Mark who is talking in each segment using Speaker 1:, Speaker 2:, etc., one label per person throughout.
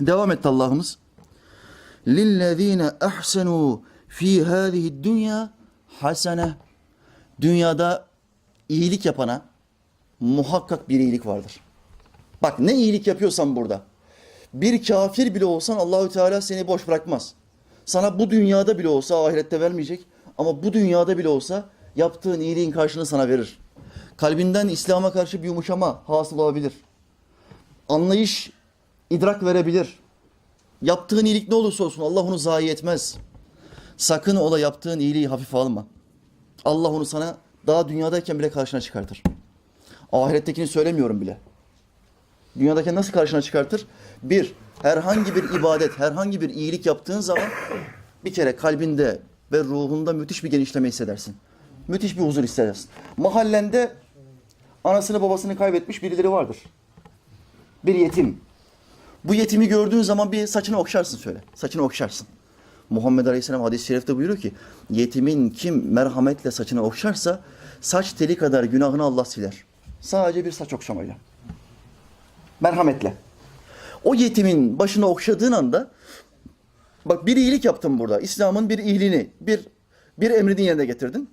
Speaker 1: Devam etti Allah'ımız. Lillezine ahsenu fi hadihi dünya hasene. Dünyada iyilik yapana muhakkak bir iyilik vardır. Bak ne iyilik yapıyorsan burada. Bir kafir bile olsan Allahü Teala seni boş bırakmaz. Sana bu dünyada bile olsa ahirette vermeyecek ama bu dünyada bile olsa yaptığın iyiliğin karşılığını sana verir. Kalbinden İslam'a karşı bir yumuşama hasıl olabilir. Anlayış, idrak verebilir. Yaptığın iyilik ne olursa olsun Allah onu zayi etmez. Sakın ola yaptığın iyiliği hafife alma. Allah onu sana daha dünyadayken bile karşına çıkartır. Ahirettekini söylemiyorum bile. Dünyadaki nasıl karşına çıkartır? Bir, herhangi bir ibadet, herhangi bir iyilik yaptığın zaman bir kere kalbinde ve ruhunda müthiş bir genişleme hissedersin. Müthiş bir huzur hissedersin. Mahallende anasını babasını kaybetmiş birileri vardır. Bir yetim. Bu yetimi gördüğün zaman bir saçını okşarsın söyle. Saçını okşarsın. Muhammed Aleyhisselam hadis-i şerifte buyuruyor ki yetimin kim merhametle saçını okşarsa saç teli kadar günahını Allah siler. Sadece bir saç okşamayla. Merhametle. O yetimin başını okşadığın anda bak bir iyilik yaptın burada. İslam'ın bir iyiliğini, bir bir emrini yerine getirdin.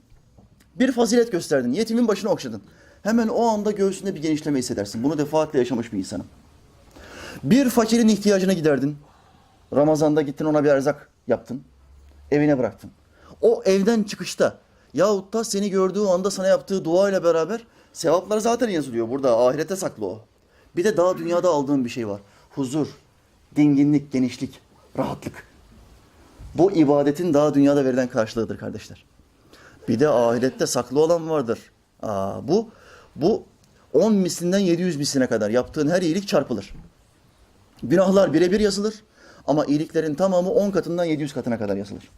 Speaker 1: Bir fazilet gösterdin. Yetimin başını okşadın. Hemen o anda göğsünde bir genişleme hissedersin. Bunu defaatle yaşamış bir insanım. Bir fakirin ihtiyacını giderdin. Ramazanda gittin ona bir erzak yaptın. Evine bıraktın. O evden çıkışta yahut da seni gördüğü anda sana yaptığı dua ile beraber sevaplar zaten yazılıyor. Burada ahirete saklı o. Bir de daha dünyada aldığın bir şey var. Huzur, dinginlik, genişlik, rahatlık. Bu ibadetin daha dünyada verilen karşılığıdır kardeşler. Bir de ahirette saklı olan vardır. Aa, bu bu 10 mislinden 700 misline kadar yaptığın her iyilik çarpılır. Günahlar birebir yazılır ama iyiliklerin tamamı 10 katından 700 katına kadar yazılır.